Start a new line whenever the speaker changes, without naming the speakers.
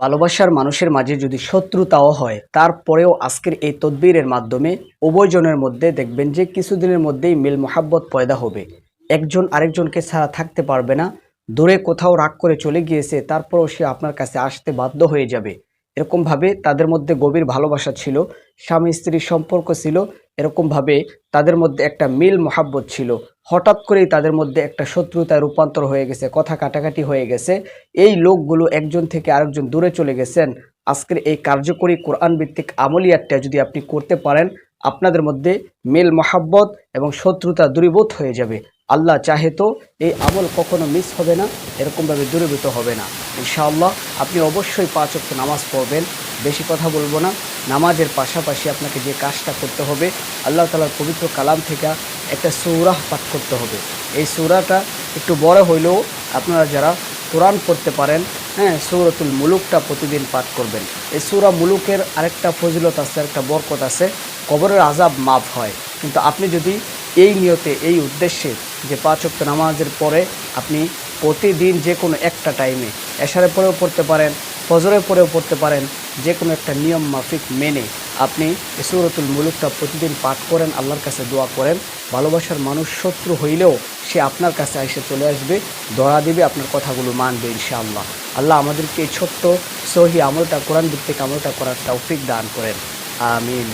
ভালোবাসার মানুষের মাঝে যদি শত্রুতাও হয়, তারপরেও আজকের এই তদবিরের মাধ্যমে উভয়জনের মধ্যে দেখবেন যে কিছুদিনের মধ্যেই মিল মোহাব্বত পয়দা হবে। একজন আরেকজনকে ছাড়া থাকতে পারবে না, দূরে কোথাও রাগ করে চলে গিয়েছে, তারপরেও সে আপনার কাছে আসতে বাধ্য হয়ে যাবে। এরকমভাবে তাদের মধ্যে গভীর ভালোবাসা ছিল স্বামী স্ত্রীর সম্পর্ক ছিল, এরকমভাবে তাদের মধ্যে একটা মিল মোহাব্বত ছিল। হঠাৎ করেই তাদের মধ্যে একটা শত্রুতায় রূপান্তর হয়ে গেছে, কথা কাটাকাটি হয়ে গেছে। এই লোকগুলো একজন থেকে আরেকজন দূরে চলে গেছেন। আজকের এই কার্যকরী কোরআন ভিত্তিক আমলিয়াতটা যদি আপনি করতে পারেন, আপনাদের মধ্যে মেল, মহাব্বত এবং শত্রুতা দূরীভূত হয়ে যাবে। আল্লাহ চাহে তো এই আমল কখনো মিস হবে না, এরকমভাবে দূরীভূত হবে না। ইনশাআল্লাহ, আপনি অবশ্যই পাঁচ নামাজ পড়বেন। বেশি কথা বলব না। নামাজের পাশাপাশি আপনাকে যে কাজটা করতে হবে, আল্লাহ তালার পবিত্র কালাম থেকে একটা সৌরাহ পাঠ করতে হবে। এই সৌরাটা একটু বড় হইলেও আপনারা যারা কোরআন পড়তে পারেন হ্যাঁ সৌরতুল মুলুকটা প্রতিদিন পাঠ করবেন। এই সৌরা মুলুকের আরেকটা ফজিলত আছে একটা বরকত আছে, কবরের আজাব মাফ হয়। কিন্তু আপনি যদি এই নিয়তে, এই উদ্দেশ্যে যে পাঁচ ওয়াক্ত নামাজের পরে আপনি প্রতিদিন যে কোনো একটা টাইমে এশারে পরেও পড়তে পারেন ফজরে পরেও পড়তে পারেন যে কোনো একটা নিয়ম মাফিক মেনে আপনি এই মুলুকটা প্রতিদিন পাঠ করেন, আল্লাহর কাছে দোয়া করেন। ভালোবাসার মানুষ শত্রু হইলেও সে আপনার কাছে এসে চলে আসবে দড়া দেবে, আপনার কথাগুলো মানবে ইনশাআল্লাহ। আল্লাহ আমাদেরকে এই ছোট্ট সহি আমলটা, কোরআন ভিত্তিক আমলটা করার তৌফিক দান করেন। আমিন।